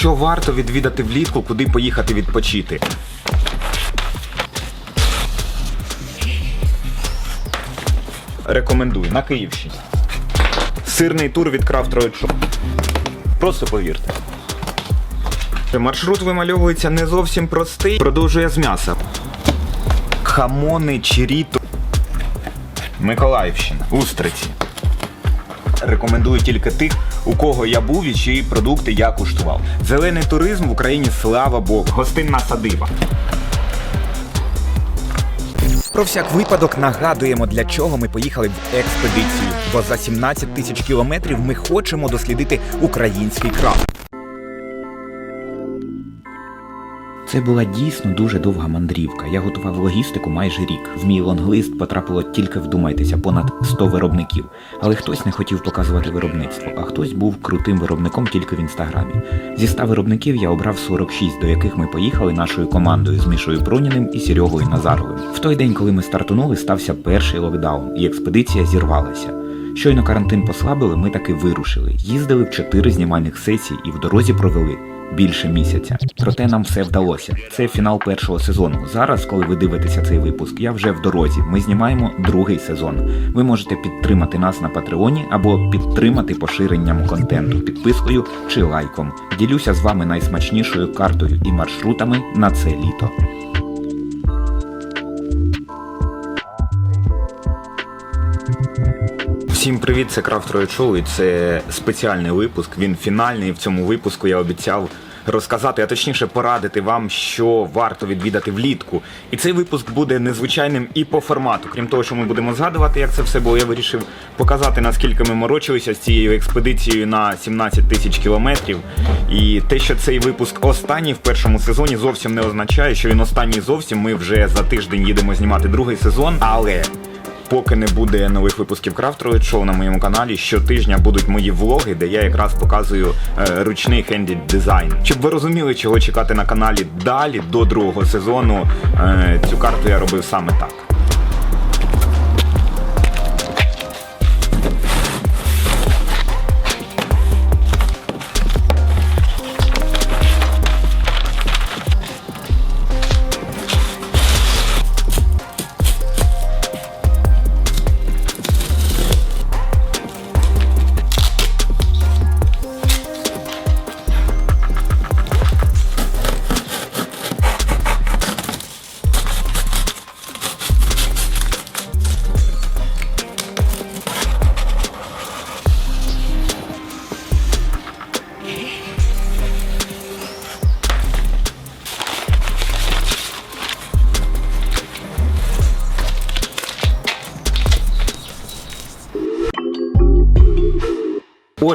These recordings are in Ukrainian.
що варто відвідати влітку, куди поїхати відпочити. Рекомендую на Київщині. Сирний тур від Craft Road. Просто повірте. Маршрут вимальовується не зовсім простий. Продовжує з м'яса. Хамони, чиріто. Миколаївщина. Устриці. Рекомендую тільки тих, у кого я був і чиї продукти я куштував. Зелений туризм в Україні, слава Богу. Гостинна садиба. Про всяк випадок нагадуємо, для чого ми поїхали в експедицію. Бо за 17 тисяч кілометрів ми хочемо дослідити український крафт. Це була дійсно дуже довга мандрівка. Я готував логістику майже рік. В мій лонглист потрапило тільки вдумайтеся понад 100 виробників. Але хтось не хотів показувати виробництво, а хтось був крутим виробником тільки в інстаграмі. Зі 100 виробників я обрав 46, до яких ми поїхали нашою командою з Мішою Проніним і Серегою Назаровим. В той день, коли ми стартунули, стався перший локдаун, і експедиція зірвалася. Щойно карантин послабили, ми таки вирушили. Їздили в чотири знімальних сесії і в дорозі провели більше місяця. Проте нам все вдалося. Це фінал першого сезону. Зараз, коли ви дивитеся цей випуск, я вже в дорозі. Ми знімаємо другий сезон. Ви можете підтримати нас на Патреоні або підтримати поширенням контенту, підпискою чи лайком. Ділюся з вами найсмачнішою картою і маршрутами на це літо. Всім привіт, це Крафт Road і це спеціальний випуск. Він фінальний. В цьому випуску я обіцяв розказати, а точніше порадити вам, що варто відвідати влітку. І цей випуск буде незвичайним і по формату. Крім того, що ми будемо згадувати, як це все було, я вирішив показати, наскільки ми морочилися з цією експедицією на 17 тисяч кілометрів. І те, що цей випуск останній в першому сезоні, зовсім не означає, що він останній зовсім. Ми вже за тиждень їдемо знімати другий сезон, але. Поки не буде нових випусків Craft шоу на моєму каналі, щотижня будуть мої влоги, де я якраз показую е, ручний хенді дизайн. Щоб ви розуміли, чого чекати на каналі далі до другого сезону, е, цю карту я робив саме так.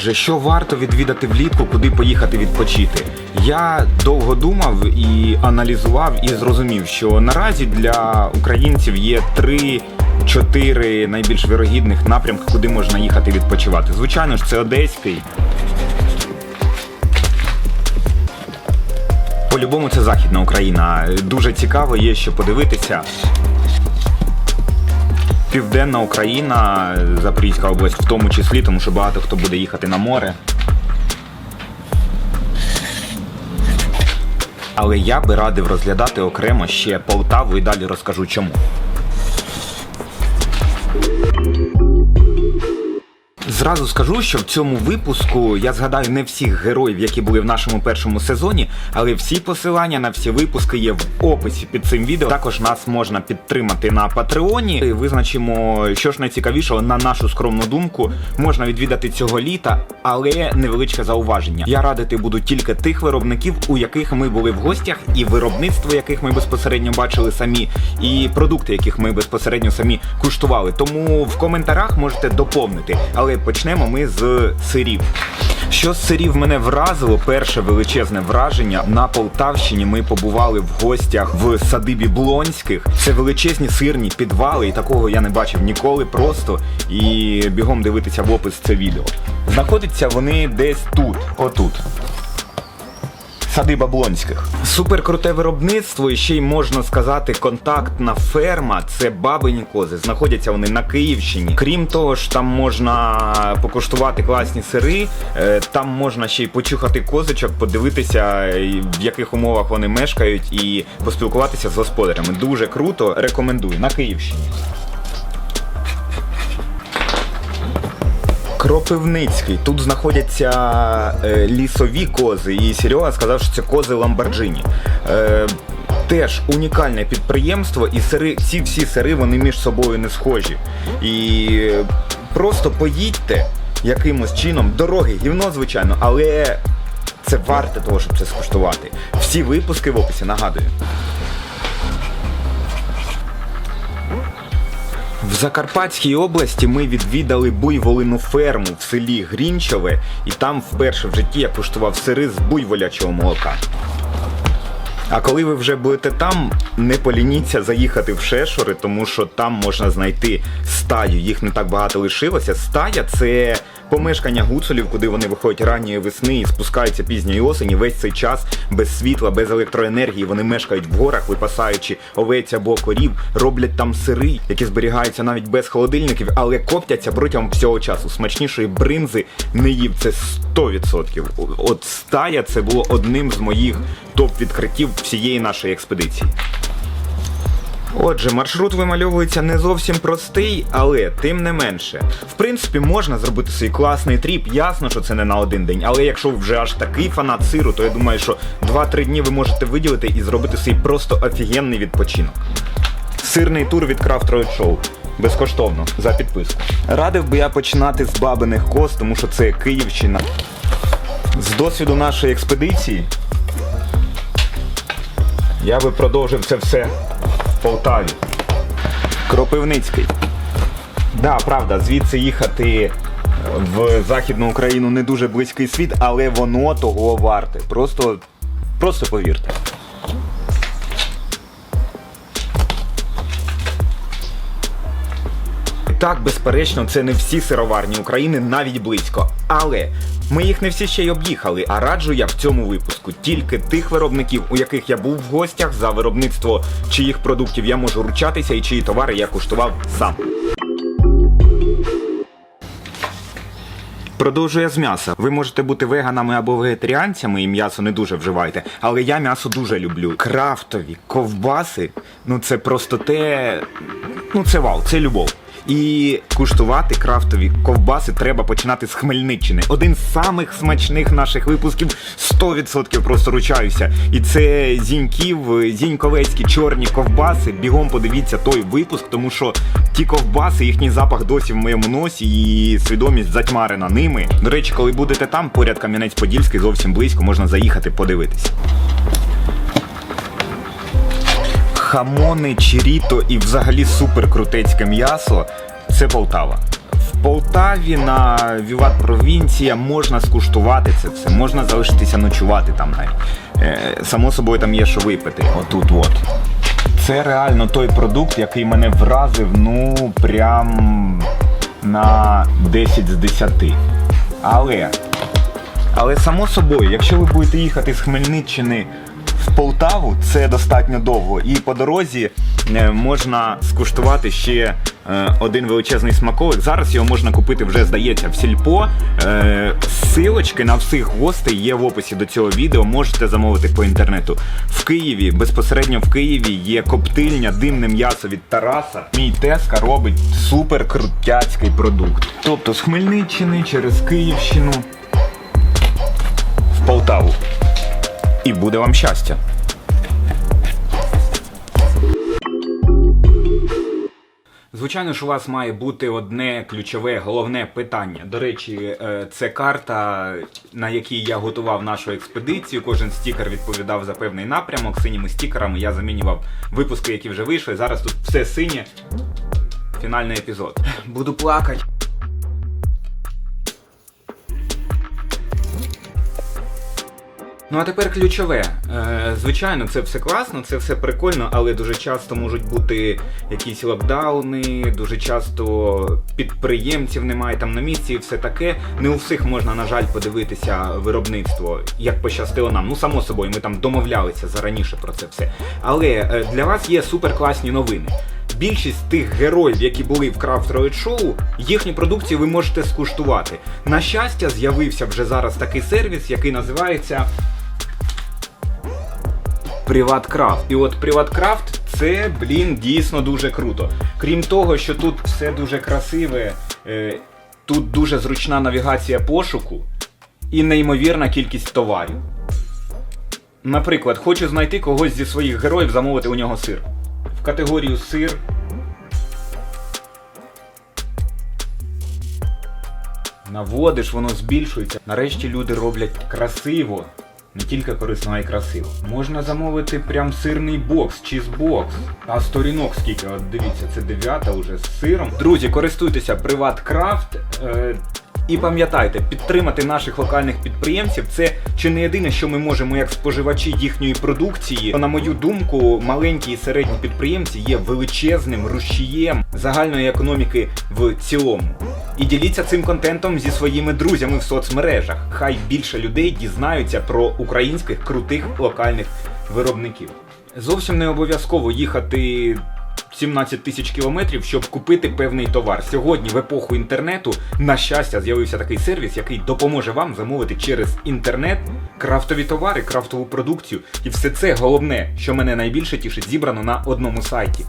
Отже, що варто відвідати влітку, куди поїхати відпочити? Я довго думав і аналізував і зрозумів, що наразі для українців є три. Чотири найбільш вірогідних напрямки, куди можна їхати відпочивати. Звичайно ж, це Одеський. По-любому це Західна Україна. Дуже цікаво є що подивитися. Південна Україна, Запорізька область в тому числі, тому що багато хто буде їхати на море. Але я би радив розглядати окремо ще Полтаву і далі розкажу чому. Зразу скажу, що в цьому випуску я згадаю не всіх героїв, які були в нашому першому сезоні, але всі посилання на всі випуски є в описі під цим відео. Також нас можна підтримати на Патреоні. Визначимо, що ж найцікавішого, на нашу скромну думку, можна відвідати цього літа, але невеличке зауваження. Я радити буду тільки тих виробників, у яких ми були в гостях, і виробництво яких ми безпосередньо бачили самі, і продукти, яких ми безпосередньо самі куштували. Тому в коментарях можете доповнити. Але почнемо ми з сирів. Що з сирів мене вразило, перше величезне враження. На Полтавщині ми побували в гостях в садибі Блонських. Це величезні сирні підвали, і такого я не бачив ніколи просто. І бігом дивитися в опис це відео. Знаходяться вони десь тут, отут. Садиба Блонських. Супер круте виробництво і ще й можна сказати контактна ферма. Це бабині кози. Знаходяться вони на Київщині. Крім того ж, там можна покуштувати класні сири, е, там можна ще й почухати козочок, подивитися, в яких умовах вони мешкають, і поспілкуватися з господарями. Дуже круто. Рекомендую на Київщині. Кропивницький. Тут знаходяться е, лісові кози, і Серега сказав, що це кози Ламборджині. Е, теж унікальне підприємство, і сири, ці всі сири вони між собою не схожі. І е, просто поїдьте якимось чином, дороги, гівно, звичайно, але це варте того, щоб це скуштувати. Всі випуски в описі нагадую. В Закарпатській області ми відвідали буйволину ферму в селі Грінчове, і там вперше в житті я куштував сири з буйволячого молока. А коли ви вже будете там, не полініться заїхати в Шешори, тому що там можна знайти стаю. Їх не так багато лишилося. Стая це помешкання гуцулів, куди вони виходять ранньої весни і спускаються пізньої осені. Весь цей час без світла, без електроенергії. Вони мешкають в горах, випасаючи овець або корів, роблять там сири, які зберігаються навіть без холодильників, але коптяться протягом всього часу. Смачнішої бринзи не їв це 100%. От стая це було одним з моїх топ-відкриттів всієї нашої експедиції. Отже, маршрут вимальовується не зовсім простий, але тим не менше. В принципі, можна зробити свій класний тріп. Ясно, що це не на один день. Але якщо ви вже аж такий фанат сиру, то я думаю, що 2-3 дні ви можете виділити і зробити свій просто офігенний відпочинок. Сирний тур від Craft Road Show. Безкоштовно за підписку. Радив би я починати з бабиних коз, тому що це Київщина. З досвіду нашої експедиції я би продовжив це все в Полтаві. Кропивницький. Да, правда, звідси їхати в Західну Україну не дуже близький світ, але воно того варте. Просто, просто повірте. Так, безперечно, це не всі сироварні України, навіть близько. Але ми їх не всі ще й об'їхали. А раджу я в цьому випуску тільки тих виробників, у яких я був в гостях, за виробництво чиїх продуктів я можу ручатися і чиї товари я куштував сам. Продовжує з м'яса. Ви можете бути веганами або вегетаріанцями і м'ясо не дуже вживаєте, але я м'ясо дуже люблю. Крафтові ковбаси, ну це просто те. Ну це вау, це любов. І куштувати крафтові ковбаси треба починати з Хмельниччини. Один з самих смачних наших випусків 100% просто ручаюся. І це зіньків, зіньковецькі чорні ковбаси. Бігом подивіться той випуск, тому що ті ковбаси, їхній запах досі в моєму носі, і свідомість затьмарена ними. До речі, коли будете там, поряд Кам'янець-Подільський, зовсім близько, можна заїхати подивитися. Хамони, чиріто і взагалі супер крутецьке м'ясо це Полтава. В Полтаві на Віват Провінція можна скуштувати це все, можна залишитися ночувати там навіть. Е, само собою там є що випити. Отут от. Це реально той продукт, який мене вразив, ну прям на 10 з 10. Але але само собою, якщо ви будете їхати з Хмельниччини в Полтаву, це достатньо довго. І по дорозі е, можна скуштувати ще е, один величезний смаковик. Зараз його можна купити вже, здається, в сільпо. Е, Силочки на всіх гостей є в описі до цього відео. Можете замовити по інтернету. В Києві, безпосередньо в Києві є коптильня, димне м'ясо від Тараса. Мій Теска робить супер крутяцький продукт. Тобто з Хмельниччини через Київщину в Полтаву. І буде вам щастя. Звичайно ж, у вас має бути одне ключове головне питання. До речі, е, це карта, на якій я готував нашу експедицію. Кожен стікер відповідав за певний напрямок. Синіми стікерами я замінював випуски, які вже вийшли. Зараз тут все синє. Фінальний епізод. Буду плакати. Ну а тепер ключове. Е, звичайно, це все класно, це все прикольно, але дуже часто можуть бути якісь локдауни, дуже часто підприємців немає там на місці і все таке. Не у всіх можна, на жаль, подивитися виробництво, як пощастило нам. Ну, само собою, ми там домовлялися зараніше про це все. Але е, для вас є суперкласні новини. Більшість тих героїв, які були в Craft Road Show, їхню продукцію ви можете скуштувати. На щастя, з'явився вже зараз такий сервіс, який називається PrivatCraft. І от PrivatCraft це, блін, дійсно дуже круто. Крім того, що тут все дуже красиве, е, тут дуже зручна навігація пошуку і неймовірна кількість товарів. Наприклад, хочу знайти когось зі своїх героїв, замовити у нього сир. В категорію сир. Наводиш, воно збільшується. Нарешті люди роблять красиво. Не тільки корисно, а й красиво. Можна замовити прям сирний бокс, чізбокс. А сторінок скільки? От дивіться, це дев'ята вже з сиром. Друзі, користуйтеся PrivatCraft. Е, і пам'ятайте, підтримати наших локальних підприємців це чи не єдине, що ми можемо як споживачі їхньої продукції. На мою думку, маленькі і середні підприємці є величезним рушієм загальної економіки в цілому. І діліться цим контентом зі своїми друзями в соцмережах. Хай більше людей дізнаються про українських крутих локальних виробників. Зовсім не обов'язково їхати 17 тисяч кілометрів, щоб купити певний товар. Сьогодні, в епоху інтернету, на щастя, з'явився такий сервіс, який допоможе вам замовити через інтернет крафтові товари, крафтову продукцію. І все це головне, що мене найбільше тішить, зібрано на одному сайті.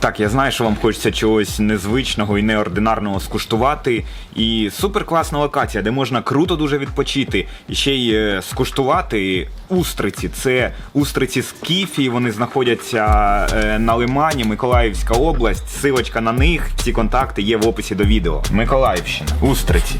Так, я знаю, що вам хочеться чогось незвичного і неординарного скуштувати. І супер класна локація, де можна круто дуже відпочити. І ще й е, скуштувати устриці. Це устриці з Кіфі, вони знаходяться е, на Лимані, Миколаївська область. Силочка на них, всі контакти є в описі до відео. Миколаївщина. Устриці.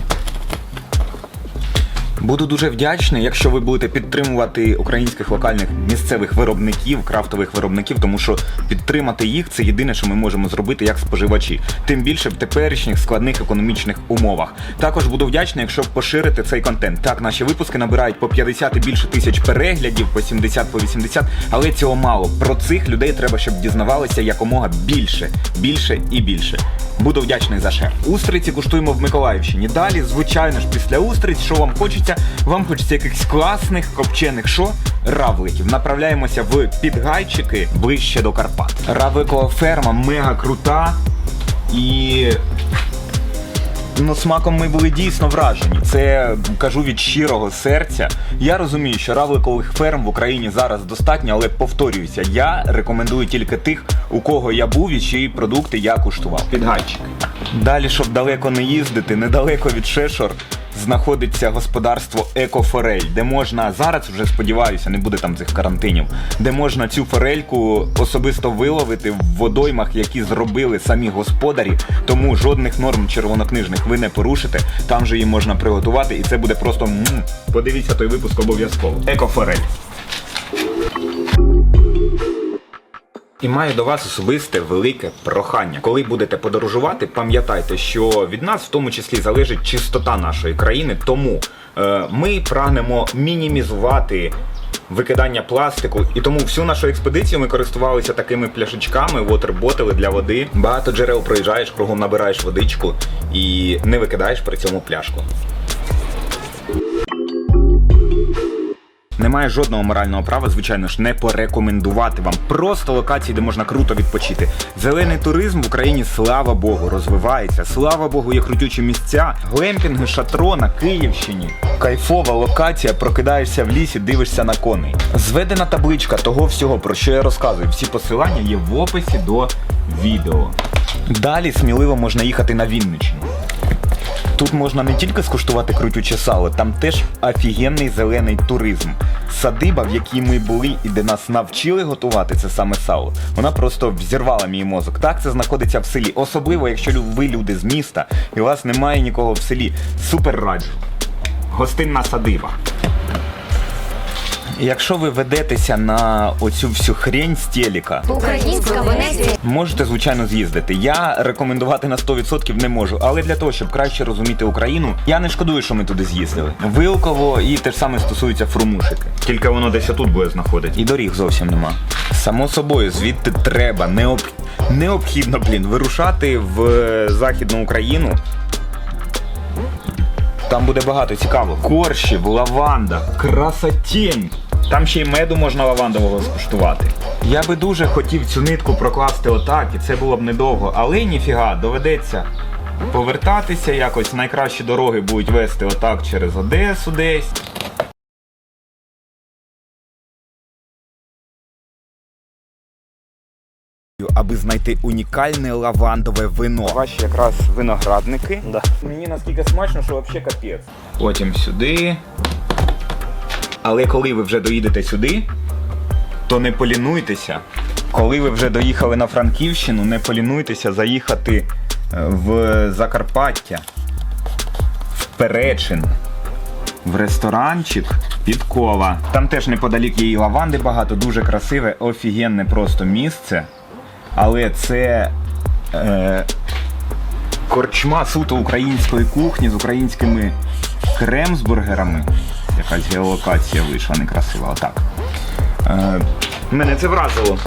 Буду дуже вдячний, якщо ви будете підтримувати українських локальних місцевих виробників, крафтових виробників, тому що підтримати їх це єдине, що ми можемо зробити як споживачі, тим більше в теперішніх складних економічних умовах. Також буду вдячний, якщо поширите цей контент. Так, наші випуски набирають по 50 і більше тисяч переглядів, по 70, по 80, але цього мало. Про цих людей треба, щоб дізнавалися якомога більше, більше і більше. Буду вдячний за шер. Устриці куштуємо в Миколаївщині. Далі, звичайно ж, після устриць, що вам хочеться? Вам хочеться якихось класних копчених що? Равликів. Направляємося в підгайчики ближче до Карпат. Равликова ферма мега крута і. Ну, смаком ми були дійсно вражені. Це кажу від щирого серця. Я розумію, що равликових ферм в Україні зараз достатньо, але повторююся, я рекомендую тільки тих, у кого я був і чиї продукти я куштував. Підгайчик. Далі, щоб далеко не їздити, недалеко від Шешор знаходиться господарство Екофорель, де можна зараз вже сподіваюся, не буде там цих карантинів, де можна цю форельку особисто виловити в водоймах, які зробили самі господарі. Тому жодних норм червонокнижних ви не порушите. Там же її можна приготувати, і це буде просто м подивіться той випуск обов'язково. Екофорель. І маю до вас особисте велике прохання. Коли будете подорожувати, пам'ятайте, що від нас в тому числі залежить чистота нашої країни. Тому е, ми прагнемо мінімізувати. Викидання пластику, і тому всю нашу експедицію ми користувалися такими пляшечками, вотерботили для води. Багато джерел проїжджаєш, кругом набираєш водичку і не викидаєш при цьому пляшку. Немає жодного морального права, звичайно ж, не порекомендувати вам просто локації, де можна круто відпочити. Зелений туризм в Україні, слава Богу, розвивається. Слава Богу, є крутючі місця. Глемпінги, шатро на Київщині. Кайфова локація, прокидаєшся в лісі, дивишся на коней. Зведена табличка того всього, про що я розказую. Всі посилання є в описі до відео. Далі сміливо можна їхати на Вінниччину. Тут можна не тільки скуштувати крутюче сало, там теж офігенний зелений туризм. Садиба, в якій ми були і де нас навчили готувати це саме сало, вона просто взірвала мій мозок. Так, це знаходиться в селі. Особливо, якщо ви люди з міста і у вас немає нікого в селі. Супер раджу. Гостинна садиба. Якщо ви ведетеся на оцю всю хрень з телека, Українська Венеція. Можете, звичайно, з'їздити. Я рекомендувати на 100% не можу, але для того, щоб краще розуміти Україну, я не шкодую, що ми туди з'їздили. Вилково і те ж саме стосується Фрумушики. Тільки воно десь отут буде знаходити. І доріг зовсім нема. Само собою, звідти треба необ... необхідно, блін, вирушати в е, Західну Україну. Там буде багато цікаво. Коршів, лаванда, красотень. Там ще й меду можна лавандового скуштувати. Я би дуже хотів цю нитку прокласти отак, і це було б недовго, але ніфіга, доведеться повертатися якось. Найкращі дороги будуть вести отак через Одесу десь. аби знайти унікальне лавандове вино. Ваші якраз виноградники. Да. Мені наскільки смачно, що взагалі капець. Потім сюди. Але коли ви вже доїдете сюди, то не полінуйтеся. Коли ви вже доїхали на Франківщину, не полінуйтеся заїхати е, в Закарпаття, в Перечин, в ресторанчик Підкова. Там теж неподалік є і лаванди багато, дуже красиве, офігенне просто місце. Але це е, корчма суто української кухні з українськими кремсбургерами. Якась геолокація вийшла некрасива, отак. Е, мене це вразило.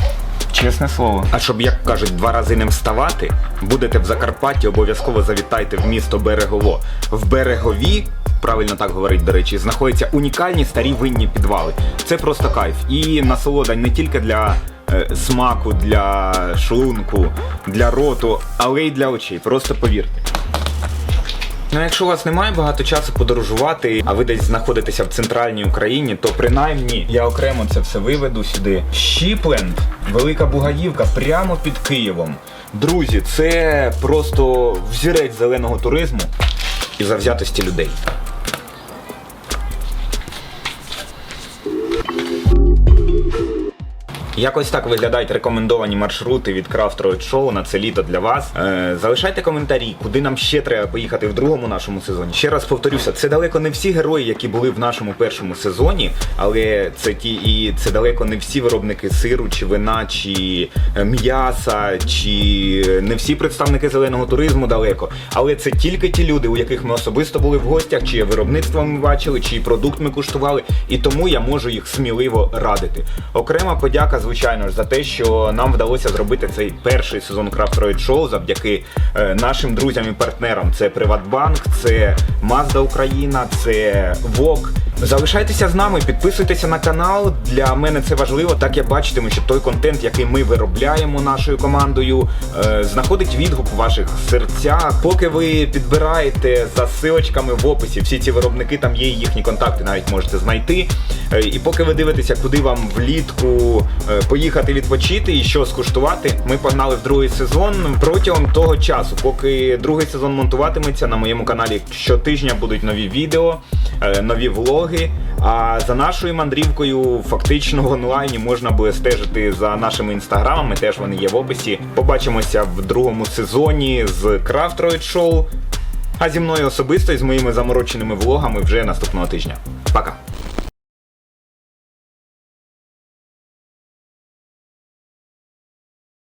Чесне слово. А щоб, як кажуть, два рази не вставати, будете в Закарпатті, обов'язково завітайте в місто Берегово. В Берегові, правильно так говорить, до речі, знаходяться унікальні старі винні підвали. Це просто кайф. І насолода не тільки для е, смаку, для шлунку, для роту, але й для очей. Просто повірте. Ну, якщо у вас немає багато часу подорожувати, а ви десь знаходитеся в центральній Україні, то принаймні я окремо це все виведу сюди. Щіпленд, Велика Бугаївка, прямо під Києвом. Друзі, це просто взірець зеленого туризму і завзятості людей. Якось так виглядають рекомендовані маршрути від Craft Road Show на це літо для вас. Е, залишайте коментарі, куди нам ще треба поїхати в другому нашому сезоні. Ще раз повторюся, це далеко не всі герої, які були в нашому першому сезоні, але це ті і це далеко не всі виробники сиру, чи вина, чи е, м'яса, чи не всі представники зеленого туризму далеко. Але це тільки ті люди, у яких ми особисто були в гостях, чиє виробництво ми бачили, чий продукт ми куштували, і тому я можу їх сміливо радити. Окрема подяка, звичайно ж, за те, що нам вдалося зробити цей перший сезон Craft Road Show завдяки е, нашим друзям і партнерам. Це Приватбанк, це Mazda Україна, це ВОК. Залишайтеся з нами, підписуйтеся на канал. Для мене це важливо. Так я бачитиму, що той контент, який ми виробляємо нашою командою, е, знаходить відгук в ваших серцях. Поки ви підбираєте за силочками в описі, всі ці виробники там є, їхні контакти навіть можете знайти. Е, І поки ви дивитеся, куди вам влітку е, поїхати відпочити і що скуштувати, ми погнали в другий сезон протягом того часу, поки другий сезон монтуватиметься на моєму каналі щотижня будуть нові відео, нові влоги. А за нашою мандрівкою фактично в онлайні можна буде стежити за нашими інстаграмами. Теж вони є в описі. Побачимося в другому сезоні з Craft Road Show. А зі мною особисто і з моїми замороченими влогами вже наступного тижня. Пока!